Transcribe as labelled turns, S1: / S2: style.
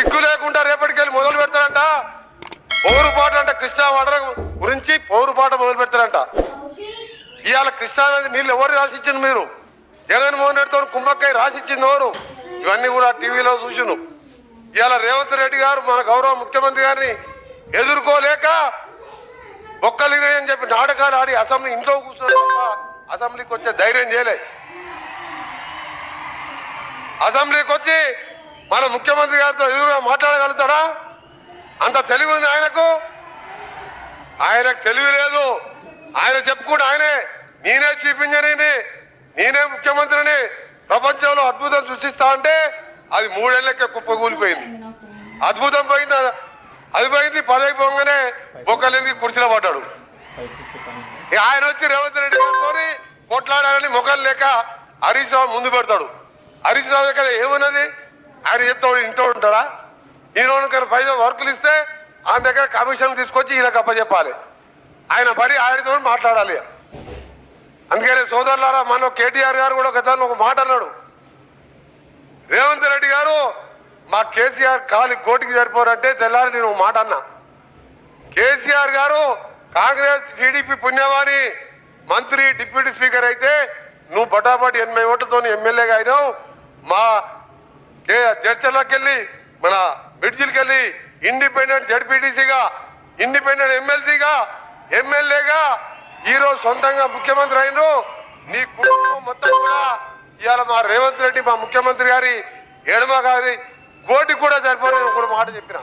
S1: దిక్కు లేకుండా రేపటికెళ్ళి మొదలు పెడతారంట పౌరుపాట అంటే కృష్ణా వాటర్ గురించి పౌరుపాట మొదలు పెడతారంట ఇవాళ కృష్ణా నది నీళ్ళు ఎవరు రాసిచ్చింది మీరు? జగన్మోహన్ రెడ్డితో కుంభక్కయ్య రాసిచ్చింది ఎవరు? ఇవన్నీ కూడా టీవీలో చూసిను ఇవాళ రేవంత్ రెడ్డి గారు మన గౌరవ ముఖ్యమంత్రి గారిని ఎదుర్కోలేక బొక్కలిగే అని చెప్పి నాటకాలు ఆడి అసెంబ్లీ ఇంట్లో కూర్చొని అసెంబ్లీకి వచ్చే ధైర్యం చేయలే. అసెంబ్లీకి వచ్చి మన ముఖ్యమంత్రి గారితో ఎదురుగా మాట్లాడగలుగుతాడా? అంత తెలివి ఉంది ఆయనకు? ఆయనకు తెలివి లేదు. ఆయన చెప్పుకుంటే ఆయనే. నేనే చీఫ్ ఇంజనీర్ని నేనే ముఖ్యమంత్రిని ప్రపంచంలో అద్భుతం సృష్టిస్తా అంటే అది మూడేళ్ళకే కుప్పకూలిపోయింది అద్భుతం పోయింది అది పోయింది పదవి పోగానే బొక్కలింగి కుర్చీలో పడ్డాడు. ఆయన వచ్చి రేవంత్ రెడ్డి గారితో కొట్లాడాలని ముఖం లేక హరీష్ రావు ముందు పెడతాడు. హరీష్ రావు దగ్గర ఏమున్నది? ఆయన చెప్తాడు ఇంట్లో ఉంటాడా? ఈయన పైసలు వర్కులు ఇస్తే ఆయన దగ్గర కమిషన్ తీసుకొచ్చి ఈయనకు అప్పచెప్పాలి. ఆయన మరి ఆయనతో మాట్లాడాలి. అందుకనే సోదరులారా మన కేటీఆర్ గారు కూడా గతంలో ఒక మాట అన్నాడు. రేవంత్ రెడ్డి గారు మా కేసీఆర్ కాలి కోటికి సరిపోరంటే తెల్లారి నేను ఒక మాట అన్నా. కేసీఆర్ గారు కాంగ్రెస్ టీడీపీ పుణ్యవాణి మంత్రి డిప్యూటీ స్పీకర్ అయితే నువ్వు బటాబటి ఎనభై ఓట్లతో ఎమ్మెల్యేగా అయినావు. మా కే వెళ్ళి మన మిడ్జిల్కి వెళ్ళి ఇండిపెండెంట్ జడ్పీటీసీగా ఇండిపెండెంట్ ఎమ్మెల్సీగా ఎమ్మెల్యేగా ఈరోజు సొంతంగా ముఖ్యమంత్రి అయినరు. నీ కుటుంబం మొత్తం కూడా ఇవాళ మా రేవంత్ రెడ్డి మా ముఖ్యమంత్రి గారి ఎడమ గారి కోటికి కూడా సరిపోలేదు ఒక మాట చెప్పిన.